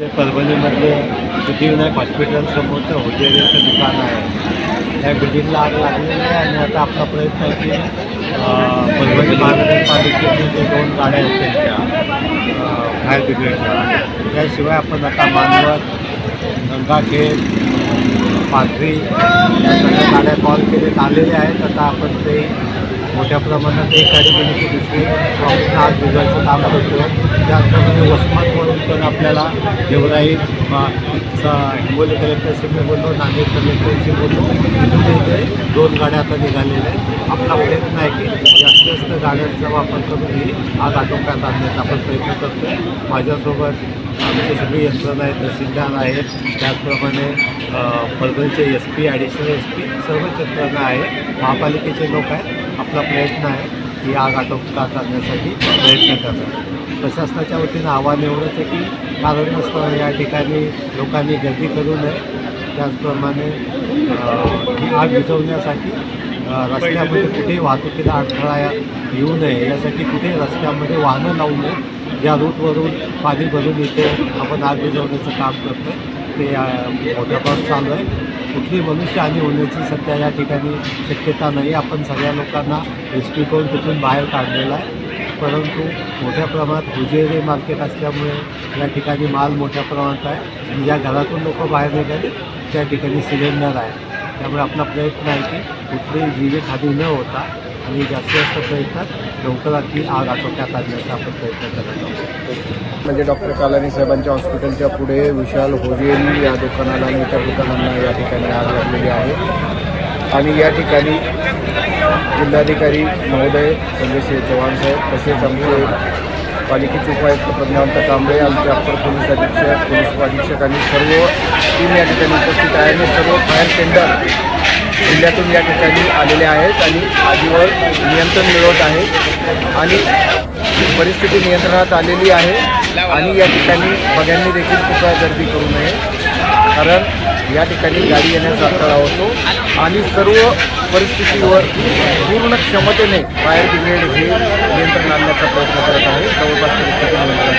परभणीमधले Siddhivinayak hospital समोरचं होटेलचं दुकान आहे. त्या बिल्डिंगला आग लागलेली आहे आता आपला प्रयत्न आहे की परभणी महानगरपालिकेचे जे दोन गाड्या आहेत त्यांच्या फायर ब्रिगेडच्या त्याशिवाय आपण आता मानवत, गंगाखेड, पाथरी, या सगळ्या कॉल आलेल्या आहेत. आता आपण ते मोठ्या प्रमाणात एक गाडी गेली की दुसरी. ट्रॉफिकला आग भिजवायचं काम करतो त्याचप्रमाणे म्हणून पण आपल्याला देवराई हिंगोली कलेक्टरशी मी बोललो नांदेड कलेक्टरशी बोललो. तिथे इथे दोन गाड्या आता निघालेल्या आहेत. आपला प्रयत्न आहे की जास्तीत जास्त गाड्यांचा वापर करून ही आग आटोक्यात आणण्याचा आपण प्रयत्न करतो माझ्यासोबत आमची सगळी यंत्रणा आहेत तहसीलदार आहेत. त्याचप्रमाणे परभणीचे S P additional S P सर्वच यंत्रणा आहे महापालिकेचे लोक आहेत. आपला प्रयत्न आहे की आग आटोपता करण्यासाठी प्रयत्न करतात. प्रशासनाच्या वतीनं आव्हान एवढंच आहे की कारण या ठिकाणी लोकांनी गर्दी करू नये. त्याचप्रमाणे ही आग विझवण्यासाठी रस्त्यामध्ये कुठेही वाहतुकीला अडथळा येऊ नये. यासाठी कुठे रस्त्यामध्ये वाहनं लावू नये. ज्या रूटवरून पाणी भरून इथे आपण आग विझवण्याचं काम करतो आहे ते मोठ्या प्रमाणात चालू आहे. कुठली मनुष्यहानी होण्याची सध्या या ठिकाणी शक्यता नाही. आपण सगळ्या लोकांना रेस्क्यू करून तिथून बाहेर काढलेला आहे. परंतु मोठ्या प्रमाणात उजेरे मार्केट असल्यामुळे या ठिकाणी माल मोठ्या प्रमाणात आहे. आणि ज्या घरातून लोक बाहेर निघाले त्या ठिकाणी सिलेंडर आहे. त्यामुळे आपला प्रयत्न आहे की जीवे जीवितहानी न होता आणि जास्तीत जास्त प्रयत्नात लवकरात ती आग आटोक्यात आणण्याचा आपण प्रयत्न करत आहोत. म्हणजे डॉक्टर कालानी साहेबांच्या हॉस्पिटलच्या पुढे विशाल होजेल या दुकानाला आणि इतर दुकानांना या ठिकाणी आग लागलेली आहे. आणि या ठिकाणी जिल्हाधिकारी महोदय संजय चव्हाण साहेब तसेच आमचे पालिकेचे उपायुक्त प्रज्ञावंत कांबळे आमचे अप्पर पोलीस अधीक्षक पोलीस उपाधीक्षक आणि सर्व टीम या ठिकाणी उपस्थित आहे आणि सर्व फायर टेंडर जिल्ह्यातून या ठिकाणी आलेले आहेत आणि आगीवर नियंत्रण मिळवत आहेत आणि परिस्थिती नियंत्रणात आलेली आहे. आणि या ठिकाणी बघ्यांनी देखील कृपया गर्दी करू नये. कारण या ठिकाणी गाडी येण्याचा अडथळा होतो. आणि सर्व परिस्थितीवर पूर्ण क्षमतेने फायर ब्रिगेड हे नियंत्रण आणण्याचा प्रयत्न करत आहे. जवळपास परिस्थिती नियंत्रण